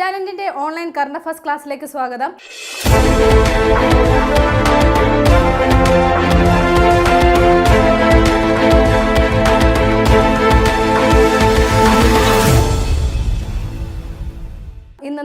ടാലന്റിന്റെ online current affairs ക്ലാസ്സിലേക്ക് സ്വാഗതം.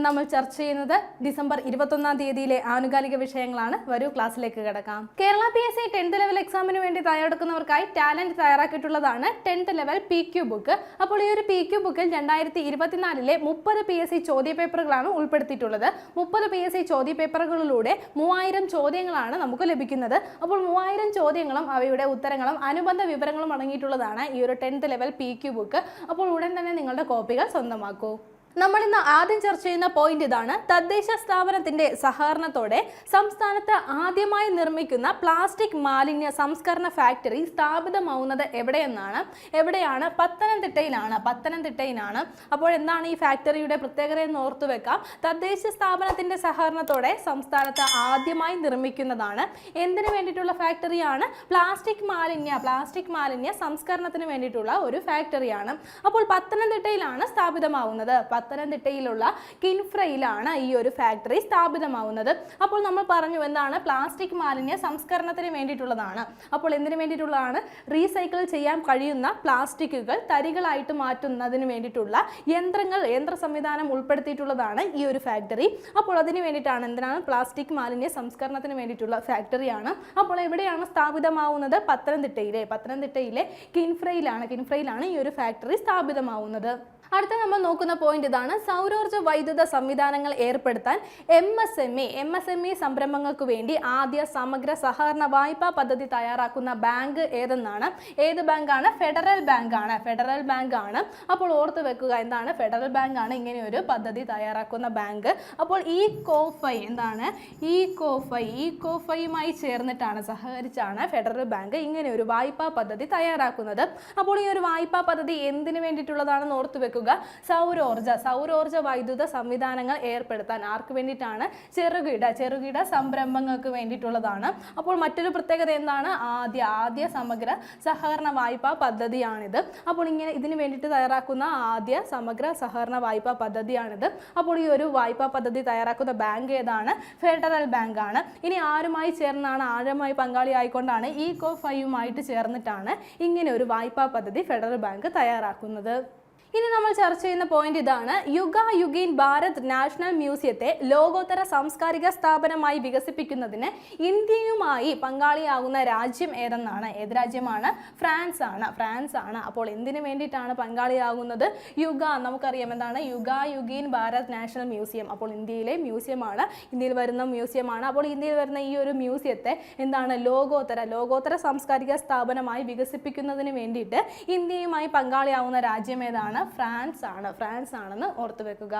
നമ്മൾ ചർച്ച ചെയ്യുന്നത് ഡിസംബർ ഇരുപത്തൊന്നാം തീയതിയിലെ ആനുകാലിക വിഷയങ്ങളാണ്. വരൂ ക്ലാസ്സിലേക്ക് കിടക്കാം. Kerala P S C tenth level എക്സാമിന് വേണ്ടി തയ്യാറെടുക്കുന്നവർക്കായി talent തയ്യാറാക്കിയിട്ടുള്ളതാണ് tenth level P Q book അപ്പോൾ ഈ ഒരു പി ക്യു ബുക്കിൽ രണ്ടായിരത്തി ഇരുപത്തിനാലിലെ മുപ്പത് പി എസ് സി ചോദ്യ പേപ്പറുകളാണ് ഉൾപ്പെടുത്തിയിട്ടുള്ളത്. മുപ്പത് പി എസ് സി ചോദ്യ പേപ്പറുകളിലൂടെ മൂവായിരം ചോദ്യങ്ങളാണ് നമുക്ക് ലഭിക്കുന്നത്. അപ്പോൾ മൂവായിരം ചോദ്യങ്ങളും അവയുടെ ഉത്തരങ്ങളും അനുബന്ധ വിവരങ്ങളും അടങ്ങിയിട്ടുള്ളതാണ് ഈ ഒരു tenth level P Q book അപ്പോൾ ഉടൻ തന്നെ നിങ്ങളുടെ കോപ്പികൾ സ്വന്തമാക്കൂ. നമ്മൾ ഇന്ന് ആദ്യം ചർച്ച ചെയ്യുന്ന പോയിന്റ് ഇതാണ് തദ്ദേശ സ്ഥാപനത്തിന്റെ സഹകരണത്തോടെ സംസ്ഥാനത്ത് ആദ്യമായി നിർമ്മിക്കുന്ന പ്ലാസ്റ്റിക് മാലിന്യ സംസ്കരണ ഫാക്ടറി സ്ഥാപിതമാവുന്നത് എവിടെയെന്നാണ്? എവിടെയാണ്? പത്തനംതിട്ടയിലാണ്. പത്തനംതിട്ടയിലാണ്. അപ്പോൾ എന്താണ് ഈ ഫാക്ടറിയുടെ പ്രത്യേകത എന്ന് ഓർത്തു വെക്കാം. തദ്ദേശ സ്ഥാപനത്തിന്റെ സഹകരണത്തോടെ സംസ്ഥാനത്ത് ആദ്യമായി നിർമ്മിക്കുന്നതാണ്. എന്തിനു വേണ്ടിയിട്ടുള്ള ഫാക്ടറിയാണ് പ്ലാസ്റ്റിക് മാലിന്യ പ്ലാസ്റ്റിക് മാലിന്യ സംസ്കരണത്തിന് വേണ്ടിയിട്ടുള്ള ഒരു ഫാക്ടറിയാണ് അപ്പോൾ പത്തനംതിട്ടയിലാണ് സ്ഥാപിതമാവുന്നത്. പത്തനംതിട്ടയിലുള്ള കിൻഫ്രയിലാണ് ഈ ഒരു ഫാക്ടറി സ്ഥാപിതമാവുന്നത്. അപ്പോൾ നമ്മൾ പറഞ്ഞു എന്താണ്? പ്ലാസ്റ്റിക് മാലിന്യ സംസ്കരണത്തിന് വേണ്ടിയിട്ടുള്ളതാണ്. അപ്പോൾ എന്തിനു വേണ്ടിയിട്ടുള്ളതാണ്? റീസൈക്കിൾ ചെയ്യാൻ കഴിയുന്ന പ്ലാസ്റ്റിക്കുകൾ തരികളായിട്ട് മാറ്റുന്നതിന് വേണ്ടിയിട്ടുള്ള യന്ത്രങ്ങൾ യന്ത്ര സംവിധാനം ഉൾപ്പെടുത്തിയിട്ടുള്ളതാണ് ഈ ഒരു ഫാക്ടറി. അപ്പോൾ അതിന് വേണ്ടിയിട്ടാണ് എന്തിനാണ്? പ്ലാസ്റ്റിക് മാലിന്യ സംസ്കരണത്തിന് വേണ്ടിയിട്ടുള്ള ഫാക്ടറിയാണ്. അപ്പോൾ എവിടെയാണ് സ്ഥാപിതമാവുന്നത്? പത്തനംതിട്ടയിലെ പത്തനംതിട്ടയിലെ കിൻഫ്രയിലാണ് കിൻഫ്രയിലാണ് ഈ ഒരു ഫാക്ടറി സ്ഥാപിതമാവുന്നത്. അടുത്ത നമ്മൾ നോക്കുന്ന പോയിന്റ് ഇതാണ്. സൗരോർജ വൈദ്യുത സംവിധാനങ്ങൾ ഏർപ്പെടുത്താൻ M S M E M S M E സംരംഭങ്ങൾക്ക് വേണ്ടി ആദ്യ സമഗ്ര സഹകരണ വായ്പാ പദ്ധതി തയ്യാറാക്കുന്ന ബാങ്ക് ഏതെന്നാണ്? ഏത് ബാങ്കാണ്? ഫെഡറൽ ബാങ്കാണ്. ഫെഡറൽ ബാങ്കാണ്. അപ്പോൾ ഓർത്ത് വെക്കുക എന്താണ്? ഫെഡറൽ ബാങ്കാണ് ഇങ്ങനെ ഒരു പദ്ധതി തയ്യാറാക്കുന്ന ബാങ്ക്. അപ്പോൾ ഈ കോഫൈ എന്താണ്? ഈ കോഫൈ ഈ കോഫൈയുമായി ചേർന്നിട്ടാണ് സഹകരിച്ചാണ് ഫെഡറൽ ബാങ്ക് ഇങ്ങനെ ഒരു വായ്പാ പദ്ധതി തയ്യാറാക്കുന്നത്. അപ്പോൾ ഈ ഒരു വായ്പാ പദ്ധതി എന്തിനു വേണ്ടിയിട്ടുള്ളതാണെന്ന് ഓർത്ത് വെക്കുക. സൗരോർജ സൗരോർജ വൈദ്യുത സംവിധാനങ്ങൾ ഏർപ്പെടുത്താൻ ആർക്ക് വേണ്ടിയിട്ടാണ്? ചെറുകിട ചെറുകിട സംരംഭങ്ങൾക്ക് വേണ്ടിയിട്ടുള്ളതാണ്. അപ്പോൾ മറ്റൊരു പ്രത്യേകത എന്താണ്? ആദ്യ ആദ്യ സമഗ്ര സഹകരണ വായ്പാ പദ്ധതിയാണിത്. അപ്പോൾ ഇങ്ങനെ ഇതിന് വേണ്ടിയിട്ട് തയ്യാറാക്കുന്ന ആദ്യ സമഗ്ര സഹകരണ വായ്പാ പദ്ധതിയാണിത്. അപ്പോൾ ഈ ഒരു വായ്പാ പദ്ധതി തയ്യാറാക്കുന്ന ബാങ്ക് ഏതാണ്? ഫെഡറൽ ബാങ്ക് ആണ് ഇനി ആരുമായി ചേർന്നാണ് ആരുമായി പങ്കാളിയായിക്കൊണ്ടാണ് ഈ കോ ഫൈവുമായിട്ട് ചേർന്നിട്ടാണ് ഇങ്ങനെ ഒരു വായ്പാ പദ്ധതി ഫെഡറൽ ബാങ്ക് തയ്യാറാക്കുന്നത്. ഇനി നമ്മൾ ചർച്ച ചെയ്യുന്ന പോയിന്റ് ഇതാണ്. യുഗ യുഗീൻ ഭാരത് നാഷണൽ മ്യൂസിയത്തെ ലോകോത്തര സാംസ്കാരിക സ്ഥാപനമായി വികസിപ്പിക്കുന്നതിന് ഇന്ത്യയുമായി പങ്കാളിയാകുന്ന രാജ്യം ഏതെന്നാണ്? ഏത് രാജ്യമാണ്? ഫ്രാൻസ് ആണ്. ഫ്രാൻസ് ആണ്. അപ്പോൾ എന്തിനു വേണ്ടിയിട്ടാണ് പങ്കാളിയാകുന്നത്? യുഗ നമുക്കറിയാം എന്താണ്? Yuga Yugeen Bharat national museum. അപ്പോൾ ഇന്ത്യയിലെ മ്യൂസിയമാണ് ഇന്ത്യയിൽ വരുന്ന മ്യൂസിയമാണ്. അപ്പോൾ ഇന്ത്യയിൽ വരുന്ന ഈ ഒരു മ്യൂസിയത്തെ എന്താണ്? ലോകോത്തര ലോകോത്തര സാംസ്കാരിക സ്ഥാപനമായി വികസിപ്പിക്കുന്നതിന് വേണ്ടിയിട്ട് ഇന്ത്യയുമായി പങ്കാളിയാവുന്ന രാജ്യം ഏതാണ്? ഫ്രാൻസ് ആണ് ഫ്രാൻസ് ആണെന്ന് ഓർത്തു വെക്കുക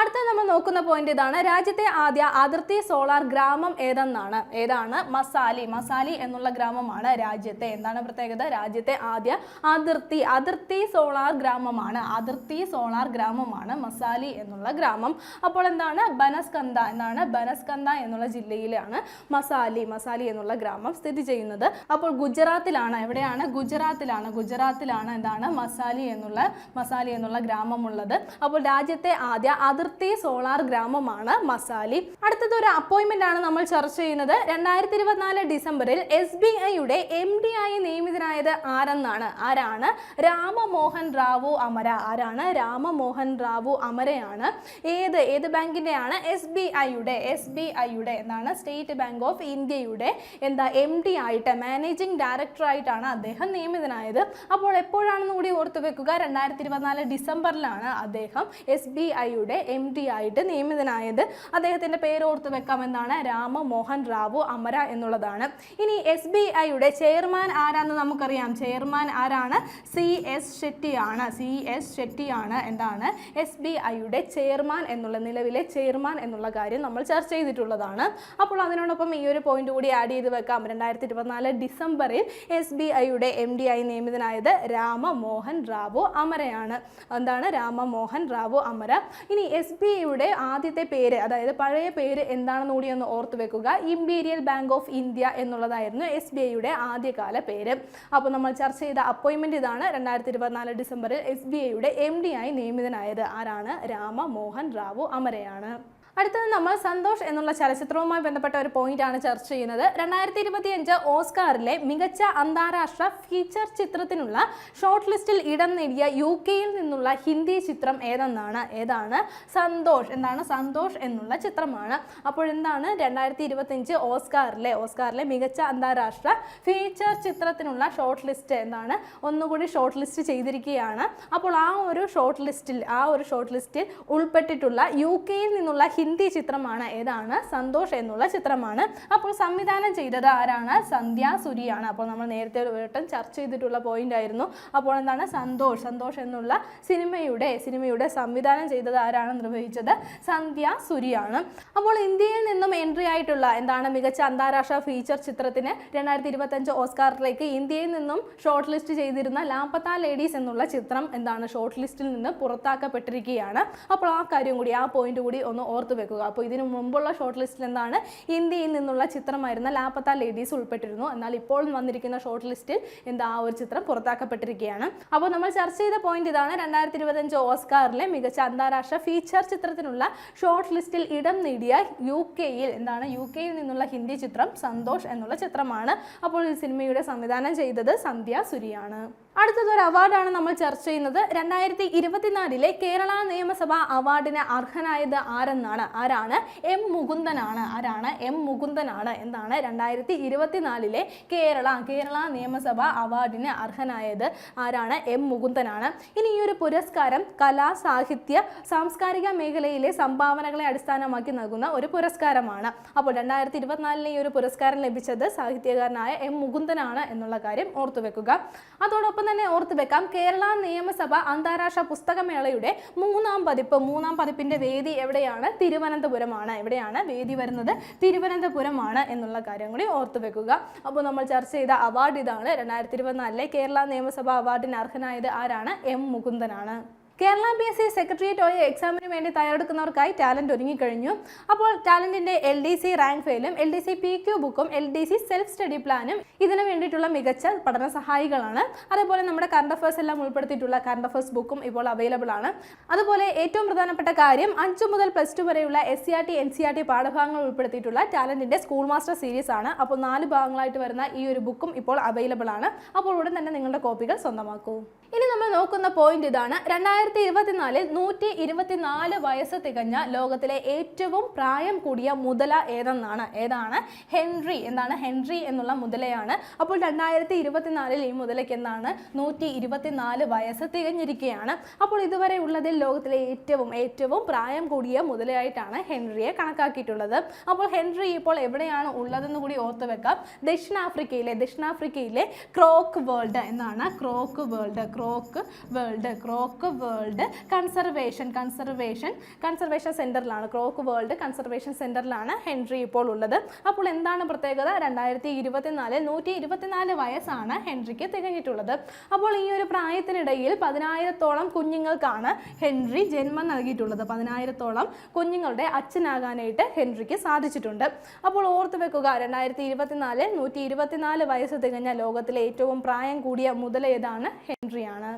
അടുത്ത നമ്മൾ നോക്കുന്ന പോയിന്റ് ഇതാണ്. രാജ്യത്തെ ആദ്യ അതിർത്തി സോളാർ ഗ്രാമം ഏതെന്നാണ്? ഏതാണ്? മസാലി. മസാലി എന്നുള്ള ഗ്രാമമാണ് രാജ്യത്തെ. എന്താണ് പ്രത്യേകത? രാജ്യത്തെ ആദ്യ അതിർത്തി. അതിർത്തി സോളാർ ഗ്രാമമാണ്. അതിർത്തി സോളാർ ഗ്രാമമാണ് മസാലി എന്നുള്ള ഗ്രാമം. അപ്പോൾ എന്താണ്? ബനസ്കന്ദ എന്നാണ്. ബനസ്കന്ദ എന്നുള്ള ജില്ലയിലാണ് മസാലി മസാലി എന്നുള്ള ഗ്രാമം സ്ഥിതി ചെയ്യുന്നത്. അപ്പോൾ ഗുജറാത്തിലാണ്. എവിടെയാണ്? ഗുജറാത്തിലാണ്. ഗുജറാത്തിലാണ് എന്താണ്? മസാലി എന്നുള്ള മസാലി എന്നുള്ള ഗ്രാമമുള്ളത് അപ്പോൾ രാജ്യത്തെ ആദ്യ അതിർത്തി സോളാർ ഗ്രാമമാണ് മസാലി. അടുത്തത് ഒരു അപ്പോയിന്റ്മെന്റ് ആണ് നമ്മൾ ചർച്ച ചെയ്യുന്നത്. രണ്ടായിരത്തി ഇരുപത്തിനാല് ഡിസംബറിൽ എസ് ബി ഐയുടെ എം ഡി ആയി നിയമിതനായത് ആരെന്നാണ്? ആരാണ്? രാമമോഹൻ റാവു അമര. ആരാണ്? രാമമോഹൻ റാവു അമരയാണ്. ഏത് ഏത് ബാങ്കിന്റെയാണ് എസ് ബി ഐയുടെ എസ് ബി ഐയുടെ എന്താണ് സ്റ്റേറ്റ് ബാങ്ക് ഓഫ് ഇന്ത്യയുടെ എന്താ എം ഡി ആയിട്ട് മാനേജിംഗ് ഡയറക്ടർ ആയിട്ടാണ് അദ്ദേഹം നിയമിതനായത്. അപ്പോൾ എപ്പോഴാണെന്ന് കൂടി ഓർത്തു വെക്കുക? രണ്ടായിരത്തി ഇരുപത്തിനാല് ഡിസംബറിലാണ് അദ്ദേഹം എസ് ബി ഐയുടെ എം ഡി ആയിട്ട് നിയമിതനായത് അദ്ദേഹത്തിന്റെ പേര് ഓർത്ത് വെക്കാം എന്താണ് രാമമോഹൻ റാവു അമര എന്നുള്ളതാണ്. ഇനി എസ് ബി ഐയുടെ ചെയർമാൻ ആരാന്ന് നമുക്കറിയാം. ചെയർമാൻ ആരാണ്? സി എസ് ഷെട്ടിയാണ്. സി എസ് ഷെട്ടിയാണ് എന്താണ് എസ് ബി ഐയുടെ ചെയർമാൻ എന്നുള്ള നിലവിലെ ചെയർമാൻ എന്നുള്ള കാര്യം നമ്മൾ ചർച്ച ചെയ്തിട്ടുള്ളതാണ്. അപ്പോൾ അതിനോടൊപ്പം ഈ ഒരു പോയിന്റ് കൂടി ആഡ് ചെയ്ത് വെക്കാം. രണ്ടായിരത്തി ഇരുപത്തിനാല് ഡിസംബറിൽ എസ് ബി ഐയുടെ എം ഡി ആയി നിയമിതനായത് രാമമോഹൻ റാവു അമരയാണ്. എന്താണ്? രാമമോഹൻ റാവു അമര. ഇനി എസ് ബി ഐയുടെ ആദ്യത്തെ പേര് അതായത് പഴയ പേര് എന്താണെന്ന് കൂടി ഒന്ന് ഓർത്ത് വെക്കുക. ഇമ്പീരിയൽ ബാങ്ക് ഓഫ് ഇന്ത്യ എന്നുള്ളതായിരുന്നു എസ് ബി ഐയുടെ ആദ്യകാല പേര്. അപ്പോൾ നമ്മൾ ചർച്ച ചെയ്ത അപ്പോയിൻമെന്റ് ഇതാണ് രണ്ടായിരത്തി ഇരുപത്തിനാല് ഡിസംബറിൽ എസ് ബി ഐയുടെ എം ഡി ആയി നിയമിതനായത്. ആരാണ്? രാമ മോഹൻ റാവു അമരയാണ്. അടുത്തത് നമ്മൾ സന്തോഷ് എന്നുള്ള ചലച്ചിത്രവുമായി ബന്ധപ്പെട്ട ഒരു പോയിന്റ് ആണ് ചർച്ച ചെയ്യുന്നത്. രണ്ടായിരത്തി ഇരുപത്തിയഞ്ച് ഓസ്കാറിലെ മികച്ച അന്താരാഷ്ട്ര ഫീച്ചർ ചിത്രത്തിനുള്ള ഷോർട്ട് ലിസ്റ്റിൽ ഇടം നേടിയ യു കെയിൽ നിന്നുള്ള ഹിന്ദി ചിത്രം ഏതെന്നാണ്? ഏതാണ്? സന്തോഷ്. എന്താണ് സന്തോഷ് എന്നുള്ള ചിത്രമാണ്. അപ്പോൾ എന്താണ് രണ്ടായിരത്തി ഇരുപത്തിയഞ്ച് ഓസ്കാറിലെ ഓസ്കാറിലെ മികച്ച അന്താരാഷ്ട്ര ഫീച്ചർ ചിത്രത്തിനുള്ള ഷോർട്ട് ലിസ്റ്റ് എന്താണ്? ഒന്നുകൂടി ഷോർട്ട് ലിസ്റ്റ് ചെയ്തിരിക്കുകയാണ്. അപ്പോൾ ആ ഒരു ഷോർട്ട് ലിസ്റ്റിൽ ആ ഒരു ഷോർട്ട് ലിസ്റ്റിൽ ഉൾപ്പെട്ടിട്ടുള്ള യു കെയിൽ നിന്നുള്ള ഹിന്ദി ചിത്രമാണ്. ഏതാണ്? സന്തോഷ് എന്നുള്ള ചിത്രമാണ്. അപ്പോൾ സംവിധാനം ചെയ്തത് ആരാണ്? സന്ധ്യ സുരിയാണ്. അപ്പോൾ നമ്മൾ നേരത്തെ ഒരു വട്ടം ചർച്ച ചെയ്തിട്ടുള്ള പോയിന്റ് ആയിരുന്നു. അപ്പോൾ എന്താണ്? സന്തോഷ്. സന്തോഷ് എന്നുള്ള സിനിമയുടെ സിനിമയുടെ സംവിധാനം ചെയ്തത് ആരാണ്? നിർവഹിച്ചത് സന്ധ്യ സുരിയാണ്. അപ്പോൾ ഇന്ത്യയിൽ നിന്നും എൻട്രി ആയിട്ടുള്ള എന്താണ്? മികച്ച അന്താരാഷ്ട്ര ഫീച്ചർ ചിത്രത്തിന് രണ്ടായിരത്തി ഇരുപത്തഞ്ച് ഓസ്കാറിലേക്ക് ഇന്ത്യയിൽ നിന്നും ഷോർട്ട് ലിസ്റ്റ് ചെയ്തിരുന്ന ലാപ്പത്ത ലേഡീസ് എന്നുള്ള ചിത്രം എന്താണ്? ഷോർട്ട് ലിസ്റ്റിൽ നിന്ന് പുറത്താക്കപ്പെട്ടിരിക്കുകയാണ്. അപ്പോൾ ആ കാര്യം കൂടി ആ പോയിന്റ് കൂടി ഒന്ന് ഓർത്ത് വെക്കുക. അപ്പോൾ ഇതിനു മുമ്പുള്ള ഷോർട്ട് ലിസ്റ്റിൽ എന്താണ്? ഇന്ത്യയിൽ നിന്നുള്ള ചിത്രമായിരുന്ന ലാപ്പത്ത ലേഡീസ് ഉൾപ്പെട്ടിരുന്നു. എന്നാൽ ഇപ്പോൾ വന്നിരിക്കുന്ന ഷോർട്ട് ലിസ്റ്റിൽ എന്താ ആ ഒരു ചിത്രം പുറത്താക്കപ്പെട്ടിരിക്കുകയാണ്. അപ്പോൾ നമ്മൾ ചർച്ച ചെയ്ത പോയിന്റ് ഇതാണ് രണ്ടായിരത്തി ഇരുപത്തഞ്ച് ഓസ്കാറിലെ മികച്ച അന്താരാഷ്ട്ര ഫീച്ചർ ചിത്രത്തിനുള്ള ഷോർട്ട് ലിസ്റ്റിൽ ഇടം നേടിയ യു കെയിൽ എന്താണ്? യു കെയിൽ നിന്നുള്ള ഹിന്ദി ചിത്രം സന്തോഷ് എന്നുള്ള ചിത്രമാണ്. അപ്പോൾ ഈ സിനിമയുടെ സംവിധാനം ചെയ്തത് സന്ധ്യ സുരിയാണ്. അടുത്തത് ഒരു അവാർഡാണ് നമ്മൾ ചർച്ച ചെയ്യുന്നത്. രണ്ടായിരത്തി ഇരുപത്തിനാലിലെ കേരള നിയമസഭാ അവാർഡിന് അർഹനായത് ആരെന്നാണ്? ആരാണ്? എം മുകുന്ദനാണ്. ആരാണ്? എം മുകുന്ദനാണ് എന്താണ് രണ്ടായിരത്തി ഇരുപത്തിനാലിലെ കേരള കേരള നിയമസഭ അവാർഡിന് അർഹനായത് ആരാണ്? എം മുകുന്ദനാണ്. ഇനി ഈ ഒരു പുരസ്കാരം കലാ സാഹിത്യ സാംസ്കാരിക മേഖലയിലെ സംഭാവനകളെ അടിസ്ഥാനമാക്കി നൽകുന്ന ഒരു പുരസ്കാരമാണ്. അപ്പോൾ രണ്ടായിരത്തി ഇരുപത്തിനാലിലെ ഈ ഒരു പുരസ്കാരം ലഭിച്ചത് സാഹിത്യകാരനായ എം മുകുന്ദനാണ് എന്നുള്ള കാര്യം ഓർത്തുവെക്കുക. അതോടൊപ്പം തന്നെ ഓർത്ത് വെക്കാം. കേരള നിയമസഭ അന്താരാഷ്ട്ര പുസ്തകമേളയുടെ മൂന്നാം പതിപ്പ് മൂന്നാം പതിപ്പിന്റെ വേദി എവിടെയാണ്? തിരുവനന്തപുരമാണ്. എവിടെയാണ് വേദി വരുന്നത്? തിരുവനന്തപുരമാണ് എന്നുള്ള കാര്യം കൂടി ഓർത്ത് വെക്കുക. അപ്പോൾ നമ്മൾ ചർച്ച ചെയ്ത അവാർഡ് ഇതാണ്. രണ്ടായിരത്തി ഇരുപത്തിനാലിലെ കേരള നിയമസഭ അവാർഡിന് അർഹനായത് ആരാണ്? M മുകുന്ദനാണ്. Kerala B S C secretariat O എക്സാമിന് വേണ്ടി തയ്യാറെടുക്കുന്നവർക്കായി ടാലന്റ് ഒരുങ്ങിക്കഴിഞ്ഞു. അപ്പോൾ ടാലന്റിന്റെ L D C rank ഫെയിലും L D C P Q ബുക്കും L D C self study പ്ലാനും ഇതിനു വേണ്ടിയിട്ടുള്ള മികച്ച പഠന സഹായികളാണ്. അതേപോലെ നമ്മുടെ കറണ്ട് അഫേഴ്സ് എല്ലാം ഉൾപ്പെടുത്തിയിട്ടുള്ള കറണ്ട് അഫേഴ്സ് ബുക്കും ഇപ്പോൾ അവൈലബിൾ ആണ്. അതുപോലെ ഏറ്റവും പ്രധാനപ്പെട്ട കാര്യം അഞ്ചു മുതൽ പ്ലസ് ടു വരെയുള്ള S C R T N C R T പാഠഭാഗങ്ങൾ ഉൾപ്പെടുത്തിയിട്ടുള്ള ടാലന്റിന്റെ സ്കൂൾ മാസ്റ്റർ സീരീസ് ആണ്. അപ്പോൾ നാല് ഭാഗങ്ങളായിട്ട് വരുന്ന ഈ ഒരു ബുക്കും ഇപ്പോൾ അവൈലബിൾ ആണ്. അപ്പോൾ ഉടൻ തന്നെ നിങ്ങളുടെ കോപ്പികൾ സ്വന്തമാക്കൂ. ഇനി നമ്മൾ നോക്കുന്ന പോയിന്റ് ഇതാണ്. രണ്ടായിരത്തി ഇരുപത്തിനാലിൽ നൂറ്റി ഇരുപത്തിനാല് വയസ്സ് തികഞ്ഞ ലോകത്തിലെ ഏറ്റവും പ്രായം കൂടിയ മുതല ഏതെന്നാണ്? ഏതാണ്? ഹെൻറി. എന്താണ്? ഹെൻറി എന്നുള്ള മുതലയാണ്. അപ്പോൾ രണ്ടായിരത്തി ഇരുപത്തിനാലിൽ ഈ മുതലയ്ക്ക് എന്താണ്? നൂറ്റി ഇരുപത്തിനാല് വയസ്സ് തികഞ്ഞിരിക്കുകയാണ്. അപ്പോൾ ഇതുവരെ ഉള്ളതിൽ ലോകത്തിലെ ഏറ്റവും ഏറ്റവും പ്രായം കൂടിയ മുതലയായിട്ടാണ് ഹെൻറിയെ കണക്കാക്കിയിട്ടുള്ളത്. അപ്പോൾ ഹെൻറി ഇപ്പോൾ എവിടെയാണ് ഉള്ളതെന്ന് കൂടി ഓർത്തു വെക്കാം. ദക്ഷിണാഫ്രിക്കയിലെ ദക്ഷിണാഫ്രിക്കയിലെ ക്രോക്ക് വേൾഡ് എന്നാണ് croc world croc world croc world conservation conservation conservation സെന്ററിലാണ് croc world conservation സെന്ററിലാണ് ഹെൻറി ഇപ്പോൾ ഉള്ളത്. അപ്പോൾ എന്താണ് പ്രത്യേകത? രണ്ടായിരത്തി ഇരുപത്തിനാലിൽ നൂറ്റി ഇരുപത്തിനാല് വയസ്സാണ് ഹെൻറിക്ക് തികഞ്ഞിട്ടുള്ളത്. അപ്പോൾ ഈ ഒരു പ്രായത്തിനിടയിൽ പതിനായിരത്തോളം കുഞ്ഞുങ്ങൾക്കാണ് ഹെൻറി ജന്മം നൽകിയിട്ടുള്ളത്. പതിനായിരത്തോളം കുഞ്ഞുങ്ങളുടെ അച്ഛനാകാനായിട്ട് ഹെൻറിക്ക് സാധിച്ചിട്ടുണ്ട്. അപ്പോൾ ഓർത്തു വെക്കുക രണ്ടായിരത്തി ഇരുപത്തിനാലിൽ നൂറ്റി ഇരുപത്തിനാല് വയസ്സ് തികഞ്ഞ ലോകത്തിലെ ഏറ്റവും പ്രായം കൂടിയ മുതലേതാണ് ഏതാണ് ഹെൻറിയാണ്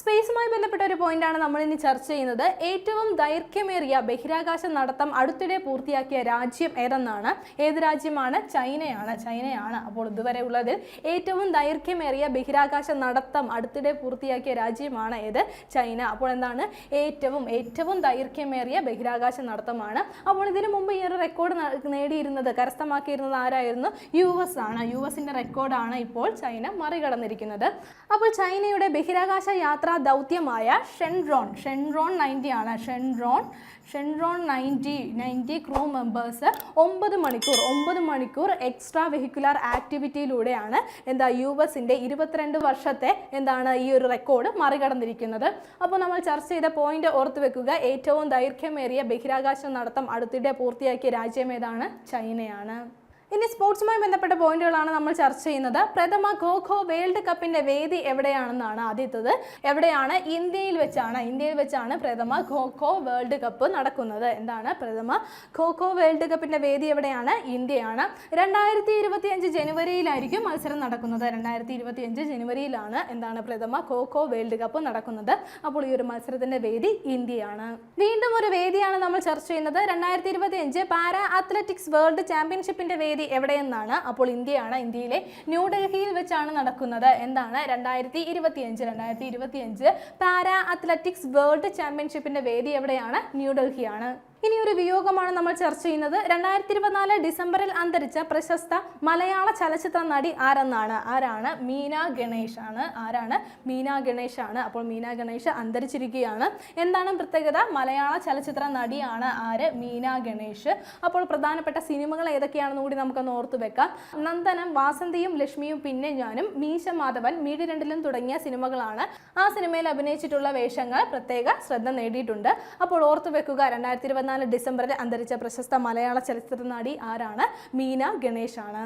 സ്പേസുമായി ബന്ധപ്പെട്ട ഒരു പോയിന്റാണ് നമ്മൾ ഇനി ചർച്ച ചെയ്യുന്നത്. ഏറ്റവും ദൈർഘ്യമേറിയ ബഹിരാകാശ നടത്തം അടുത്തിടെ പൂർത്തിയാക്കിയ രാജ്യം ഏതെന്നാണ്? ഏത് രാജ്യമാണ്? ചൈനയാണ്. ചൈനയാണ് അപ്പോൾ ഇതുവരെ ഉള്ളതിൽ ഏറ്റവും ദൈർഘ്യമേറിയ ബഹിരാകാശ നടത്തം അടുത്തിടെ പൂർത്തിയാക്കിയ രാജ്യമാണ് ഏത്? ചൈന. അപ്പോൾ എന്താണ്? ഏറ്റവും ഏറ്റവും ദൈർഘ്യമേറിയ ബഹിരാകാശ നടത്തമാണ്. അപ്പോൾ ഇതിനു മുമ്പ് ഈ ഒരു റെക്കോർഡ് നേടിയിരുന്നത് കരസ്ഥമാക്കിയിരുന്നത് ആരായിരുന്നു? യു എസ് ആണ്. യു എസിന്റെ റെക്കോർഡാണ് ഇപ്പോൾ ചൈന മറികടന്നിരിക്കുന്നത്. അപ്പോൾ ചൈനയുടെ ബഹിരാകാശ യാത്രാ ദൗത്യമായ ഷെൻറോൺ. ഷെൻറോൺ നയന്റി ആണ്. ഷെൻറോൺ ഷെൻറോൺ നയന്റി നയന്റി ക്രൂ മെമ്പേഴ്സ് ഒമ്പത് മണിക്കൂർ ഒമ്പത് മണിക്കൂർ എക്സ്ട്രാ വെഹിക്കുലർ ആക്ടിവിറ്റിയിലൂടെയാണ് എന്താ യു എസിന്റെ ഇരുപത്തിരണ്ട് വർഷത്തെ എന്താണ് ഈ ഒരു റെക്കോർഡ് മറികടന്നിരിക്കുന്നത്. അപ്പോൾ നമ്മൾ ചർച്ച ചെയ്ത പോയിന്റ് ഓർത്ത് വെക്കുക. ഏറ്റവും ദൈർഘ്യമേറിയ ബഹിരാകാശ നടത്തം അടുത്തിടെ പൂർത്തിയാക്കിയ രാജ്യം ഏതാണ്? ചൈനയാണ്. ഇനി സ്പോർട്സുമായി ബന്ധപ്പെട്ട പോയിന്റുകളാണ് നമ്മൾ ചർച്ച ചെയ്യുന്നത്. പ്രഥമ ഖോ ഖോ വേൾഡ് കപ്പിന്റെ വേദി എവിടെയാണെന്നാണ് ആദ്യത്തത്. എവിടെയാണ്? ഇന്ത്യയിൽ വെച്ചാണ്. ഇന്ത്യയിൽ വെച്ചാണ് പ്രഥമ ഖോ ഖോ വേൾഡ് കപ്പ് നടക്കുന്നത്. എന്താണ്? പ്രഥമ ഖോ ഖോ വേൾഡ് കപ്പിന്റെ വേദി എവിടെയാണ്? ഇന്ത്യയാണ്. രണ്ടായിരത്തി ഇരുപത്തി അഞ്ച് ജനുവരിയിലായിരിക്കും മത്സരം നടക്കുന്നത്. രണ്ടായിരത്തി ഇരുപത്തി അഞ്ച് ജനുവരിയിലാണ് എന്താണ് പ്രഥമ ഖോ ഖോ വേൾഡ് കപ്പ് നടക്കുന്നത്. അപ്പോൾ ഈ ഒരു മത്സരത്തിന്റെ വേദി ഇന്ത്യയാണ്. വീണ്ടും ഒരു വേദിയാണ് നമ്മൾ ചർച്ച ചെയ്യുന്നത്. രണ്ടായിരത്തി ഇരുപത്തി അഞ്ച് പാരാ അത്ലറ്റിക്സ് വേൾഡ് ചാമ്പ്യൻഷിപ്പിന്റെ വേദി എവിടെയെന്നാണ് അപ്പോൾ ഇന്ത്യയാണ് ഇന്ത്യയിലെ ന്യൂഡൽഹിയിൽ വെച്ചാണ് നടക്കുന്നത്. എന്താണ്? രണ്ടായിരത്തി ഇരുപത്തി അഞ്ച് രണ്ടായിരത്തി ഇരുപത്തി അഞ്ച് പാരാ അത്ലറ്റിക്സ് വേൾഡ് ചാമ്പ്യൻഷിപ്പിന്റെ വേദി എവിടെയാണ്? ന്യൂഡൽഹിയാണ് ഇനി ഒരു വിയോഗമാണ് നമ്മൾ ചർച്ച ചെയ്യുന്നത്. രണ്ടായിരത്തി ഇരുപത്തിനാല് ഡിസംബറിൽ അന്തരിച്ച പ്രശസ്ത മലയാള ചലച്ചിത്ര നടി ആരെന്നാണ്? ആരാണ്? മീന ഗണേഷ് ആണ് ആരാണ്? മീന ഗണേഷ് ആണ് അപ്പോൾ മീന ഗണേഷ് അന്തരിച്ചിരിക്കുകയാണ്. എന്താണ് പ്രത്യേകത? മലയാള ചലച്ചിത്ര നടിയാണ് ആര്? മീന ഗണേഷ്. അപ്പോൾ പ്രധാനപ്പെട്ട സിനിമകൾ ഏതൊക്കെയാണെന്ന് കൂടി നമുക്കൊന്ന് ഓർത്തു വെക്കാം. നന്ദനം വാസന്തിയും ലക്ഷ്മിയും പിന്നെ ഞാനും മീശ മാധവൻ മീഡി രണ്ടിലും തുടങ്ങിയ സിനിമകളാണ് ആ സിനിമയിൽ അഭിനയിച്ചിട്ടുള്ള വേഷങ്ങൾ പ്രത്യേക ശ്രദ്ധ നേടിയിട്ടുണ്ട്. അപ്പോൾ ഓർത്തു വെക്കുക രണ്ടായിരത്തി ഇരുപത്തിനാല് ഡിസംബറിൽ അന്തരിച്ച പ്രശസ്ത മലയാള ചലച്ചിത്ര നടി ആരാണ്? മീന ഗണേഷാണ്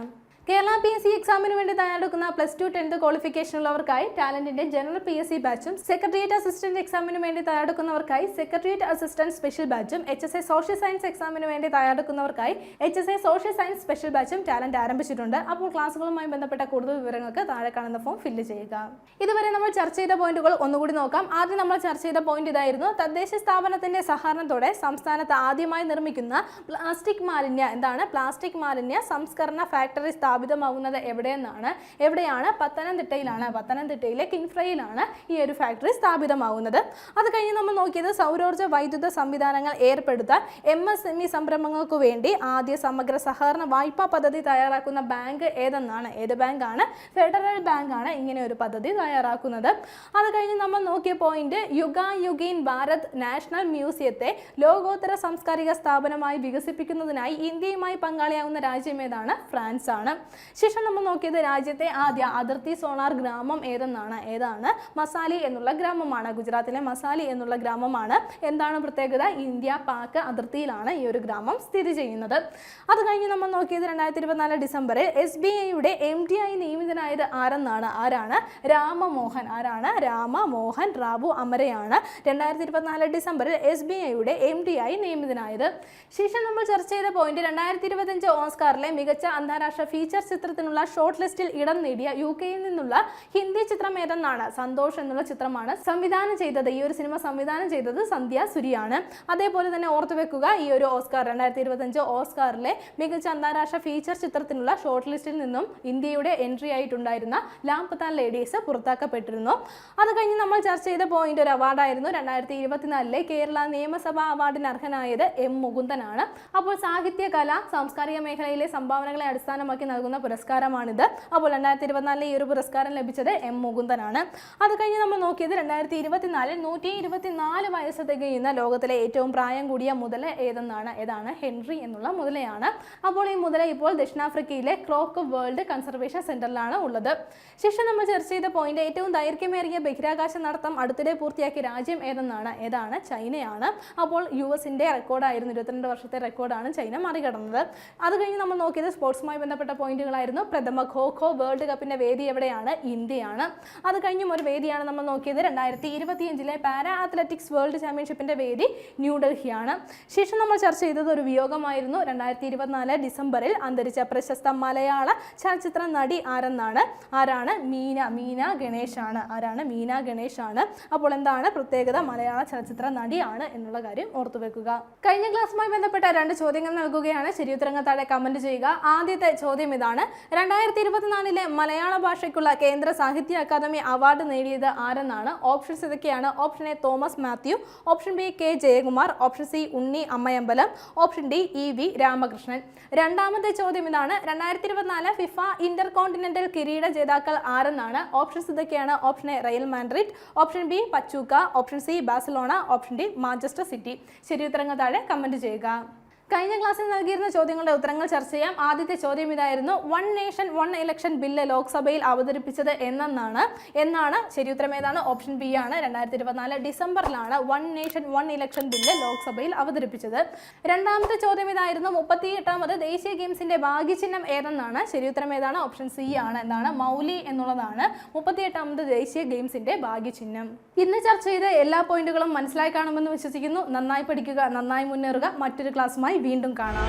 കേരള പി എസ് സി എക്സാമിന് വേണ്ടി തയ്യാറെടുക്കുന്ന പ്ലസ് ടു ടെൻത്ത് ക്വാളിഫിക്കേഷൻ ഉള്ളവർക്കായി ടാലന്റിന്റെ ജനറൽ പി എസ് സി ബാച്ചും സെക്രട്ടേറിയറ്റ് അസിസ്റ്റന്റ് എക്സാമിന് വേണ്ടി തയ്യാറെടുക്കുന്നവർക്കായി secretariat assistant special ബാച്ചും H S A social science എക്സാമിന് വേണ്ടി തയ്യാറെടുക്കുന്നവർക്കായി H S A social science special ബാച്ചും talent ആരംഭിച്ചിട്ടുണ്ട്. അപ്പോൾ ക്ലാസ്സുകളുമായി ബന്ധപ്പെട്ട കൂടുതൽ വിവരങ്ങൾക്ക് താഴെ കാണുന്ന ഫോം ഫില്ല് ചെയ്യുക. ഇതുവരെ നമ്മൾ ചർച്ച ചെയ്ത പോയിന്റുകൾ ഒന്നുകൂടി നോക്കാം. ആദ്യം നമ്മൾ ചർച്ച ചെയ്ത പോയിന്റ് ഇതായിരുന്നു. തദ്ദേശ സ്ഥാപനത്തിന്റെ സഹകരണത്തോടെ സംസ്ഥാനത്ത് ആദ്യമായി നിർമ്മിക്കുന്ന പ്ലാസ്റ്റിക് മാലിന്യ എന്താണ്? പ്ലാസ്റ്റിക് മാലിന്യ സംസ്കരണ ഫാക്ടറി സ്ഥാപിതമാകുന്നത് എവിടെയെന്നാണ്? എവിടെയാണ്? പത്തനംതിട്ടയിലാണ്. പത്തനംതിട്ടയിലെ കിൻഫ്രയിലാണ് ഈ ഒരു ഫാക്ടറി സ്ഥാപിതമാകുന്നത് അത് കഴിഞ്ഞ് നമ്മൾ നോക്കിയത് സൗരോർജ വൈദ്യുത സംവിധാനങ്ങൾ ഏർപ്പെടുത്താൻ എം എസ് എം ഇ സംരംഭങ്ങൾക്ക് വേണ്ടി ആദ്യ സമഗ്ര സഹകരണ വായ്പാ പദ്ധതി തയ്യാറാക്കുന്ന ബാങ്ക് ഏതെന്നാണ്? ഏത് ബാങ്കാണ് ഫെഡറൽ ബാങ്കാണ് ഇങ്ങനെ ഒരു പദ്ധതി തയ്യാറാക്കുന്നത്. അത് കഴിഞ്ഞ് നമ്മൾ നോക്കിയ പോയിന്റ് യുഗായുഗീൻ ഭാരത് നാഷണൽ മ്യൂസിയത്തെ ലോകോത്തര സാംസ്കാരിക സ്ഥാപനമായി വികസിപ്പിക്കുന്നതിനായി ഇന്ത്യയുമായി പങ്കാളിയാവുന്ന രാജ്യം ഏതാണ്? ഫ്രാൻസ് ആണ് ശേഷം നമ്മൾ നോക്കിയത് രാജ്യത്തെ ആദ്യ അതിർത്തി സോണാർ ഗ്രാമം ഏതെന്നാണ്? ഏതാണ്? മസാലി എന്നുള്ള ഗ്രാമമാണ്. ഗുജറാത്തിലെ മസാലി എന്നുള്ള ഗ്രാമമാണ്. എന്താണ് പ്രത്യേകത? ഇന്ത്യ പാക് അതിർത്തിയിലാണ് ഈ ഒരു ഗ്രാമം സ്ഥിതി ചെയ്യുന്നത്. അത് കഴിഞ്ഞ് നമ്മൾ നോക്കിയത് രണ്ടായിരത്തി ഇരുപത്തിനാല് ഡിസംബറിൽ എസ് ബി ഐയുടെ എം ഡി ആയി നിയമിതനായത് ആരെന്നാണ്? ആരാണ്? രാമമോഹൻ. ആരാണ്? രാമമോഹൻ റാവു അമരയാണ്. രണ്ടായിരത്തി ഇരുപത്തിനാല് ഡിസംബറിൽ എസ് ബി ഐയുടെ എം ഡി ആയി നിയമിതനായത്. ശേഷം നമ്മൾ ചർച്ച ചെയ്ത പോയിന്റ് രണ്ടായിരത്തി ഇരുപത്തഞ്ച് ഓസ്കാറിലെ മികച്ച അന്താരാഷ്ട്ര ഫീച്ചർ ചിത്രത്തിനുള്ള ഷോർട്ട് ലിസ്റ്റിൽ ഇടം നേടിയ യു കെയിൽ നിന്നുള്ള ഹിന്ദി ചിത്രം ഏതെന്നാണ് സന്തോഷ് എന്നുള്ള ചിത്രമാണ് സംവിധാനം ചെയ്തത്. ഈ ഒരു സിനിമ സംവിധാനം ചെയ്തത് സന്ധ്യ സുരിയാണ്. അതേപോലെ തന്നെ ഓർത്തു വെക്കുക ഈ ഒരു ഓസ്കാർ രണ്ടായിരത്തി ഇരുപത്തഞ്ച് ഓസ്കാറിലെ മികച്ച അന്താരാഷ്ട്ര ഫീച്ചർ ചിത്രത്തിനുള്ള ഷോർട്ട് ലിസ്റ്റിൽ നിന്നും ഇന്ത്യയുടെ എൻട്രി ആയിട്ടുണ്ടായിരുന്ന ലാംപത്താൻ ലേഡീസ് പുറത്താക്കപ്പെട്ടിരുന്നു. അത് കഴിഞ്ഞ് നമ്മൾ ചർച്ച ചെയ്ത പോയിന്റ് ഒരു അവാർഡായിരുന്നു രണ്ടായിരത്തി ഇരുപത്തിനാലിലെ കേരള നിയമസഭാ അവാർഡിന് അർഹനായത് എം മുകുന്ദനാണ്. അപ്പോൾ സാഹിത്യ കല സാംസ്കാരിക മേഖലയിലെ സംഭാവനകളെ അടിസ്ഥാനമാക്കി നൽകുന്ന പുരസ്കാരമാണിത്. അപ്പോൾ രണ്ടായിരത്തി ഇരുപത്തിനാലിലെ ഈ ഒരു പുരസ്കാരം ലഭിച്ചത് എം മുകുന്ദനാണ്. അത് കഴിഞ്ഞ് നമ്മൾ നോക്കിയത് രണ്ടായിരത്തി ഇരുപത്തിനാലിൽ നൂറ്റി ഇരുപത്തിനാല് വയസ്സ് തികയുന്ന ലോകത്തിലെ ഏറ്റവും പ്രായം കൂടിയ മുതല ഏതെന്നാണ്? ഏതാണ്? ഹെൻറി എന്നുള്ള മുതലയാണ്. അപ്പോൾ ഈ മുതല ഇപ്പോൾ ദക്ഷിണാഫ്രിക്കയിലെ ക്രോക്ക് വേൾഡ് കൺസർവേഷൻ സെന്ററിലാണ് ഉള്ളത്. ശേഷം നമ്മൾ ചർച്ച ചെയ്ത പോയിന്റ് ഏറ്റവും ദൈർഘ്യമേറിയ ബഹിരാകാശ നടത്തം അടുത്തിടെ പൂർത്തിയാക്കിയ രാജ്യം ഏതെന്നാണ്? ഏതാണ്? ചൈനയാണ്. അപ്പോൾ യു എസിന്റെ റെക്കോർഡായിരുന്നു ഇരുപത്തിരണ്ട് വർഷത്തെ റെക്കോർഡാണ് ചൈന മറികടന്നത്. അത് കഴിഞ്ഞ് നമ്മൾ നോക്കിയത് സ്പോർട്സുമായി ബന്ധപ്പെട്ട പോയിന്റുകളായിരുന്നു. പ്രഥമ ഖോ ഖോ വേൾഡ് കപ്പിന്റെ വേദി എവിടെയാണ്? ഇന്ത്യയാണ്. അത് കഴിഞ്ഞും ഒരു വേദിയാണ് നമ്മൾ നോക്കിയത്. രണ്ടായിരത്തി ഇരുപത്തിയഞ്ചിലെ പാരാ അത്ലറ്റിക്സ് വേൾഡ് ചാമ്പ്യൻഷിപ്പിന്റെ വേദി ന്യൂഡൽഹിയാണ്. ശേഷം നമ്മൾ ചർച്ച ചെയ്തത് ഒരു വിയോഗമായിരുന്നു. രണ്ടായിരത്തി ഇരുപത്തിനാല് ഡിസംബറിൽ അന്തരിച്ച പ്രശസ്ത മലയാള ചലച്ചിത്ര നടി ആരെന്നാണ്? ആരാണ്? മീന മീന ഗണേഷ് ആണ് ആരാണ്? മീന ഗണേഷ് ആണ് അപ്പോൾ എന്താണ് പ്രത്യേകത? മലയാള ചലച്ചിത്ര നടിയാണ് എന്നുള്ള കാര്യം ഓർത്തു വെക്കുക. കഴിഞ്ഞ ക്ലാസ്സുമായി ബന്ധപ്പെട്ട രണ്ട് ചോദ്യങ്ങൾ നൽകുകയാണ്. ശരിയുത്തരങ്ങൾ താഴെ കമന്റ് ചെയ്യുക. ആദ്യത്തെ ചോദ്യം ഇതാണ്. രണ്ടായിരത്തി ഇരുപത്തിനാലിലെ മലയാള ഭാഷയ്ക്കുള്ള കേന്ദ്ര സാഹിത്യ അക്കാദമി അവാർഡ് നേടിയത് ആരെന്നാണ്? ഓപ്ഷൻസ് ഇതൊക്കെയാണ്. Option A Thomas Mathew option B K Jayakumar option C Unni Ammayambalam option D E V Ramakrishnan. രണ്ടാമത്തെ ചോദ്യം ഇതാണ്. രണ്ടായിരത്തി ഇരുപത്തിനാല് ഫിഫ ഇന്റർ കോണ്ടിനെന്റൽ കിരീട ജേതാക്കൾ ആരെന്നാണ്? ഓപ്ഷൻസ് ഇതൊക്കെയാണ്. Option A Real Madrid option B Pachuca option C Barcelona option D Manchester City. ശരി ഉത്തരങ്ങൾ താഴെ കമന്റ് ചെയ്യുക. കഴിഞ്ഞ ക്ലാസ്സിൽ നൽകിയിരുന്ന ചോദ്യങ്ങളുടെ ഉത്തരങ്ങൾ ചർച്ച ചെയ്യാം. ആദ്യത്തെ ചോദ്യം ഇതായിരുന്നു one nation one election bill ലോക്സഭയിൽ അവതരിപ്പിച്ചത് എന്നാണ് ശരി ഉത്തരം ഏതാണ്? ഓപ്ഷൻ ബി ആണ്. രണ്ടായിരത്തി ഇരുപത്തിനാല് ഡിസംബറിലാണ് one nation one election bill ലോക്സഭയിൽ അവതരിപ്പിച്ചത്. രണ്ടാമത്തെ ചോദ്യം ഇതായിരുന്നു മുപ്പത്തി എട്ടാമത് ദേശീയ ഗെയിംസിന്റെ ഭാഗ്യചിഹ്നം ഏതെന്നാണ്? ഉത്തരം ഏതാണ്? ഓപ്ഷൻ സി ആണ്. എന്താണ്? മൗലി എന്നുള്ളതാണ്. മുപ്പത്തി എട്ടാമത് ദേശീയ ഗെയിംസിന്റെ ഭാഗ്യചിഹ്നം. ഇന്ന് ചർച്ച ചെയ്ത എല്ലാ പോയിന്റുകളും മനസ്സിലായി കാണുമെന്ന് വിശ്വസിക്കുന്നു. നന്നായി പഠിക്കുക നന്നായി മുന്നേറുക. മറ്റൊരു ക്ലാസ്സുമായി വീണ്ടും കാണാം.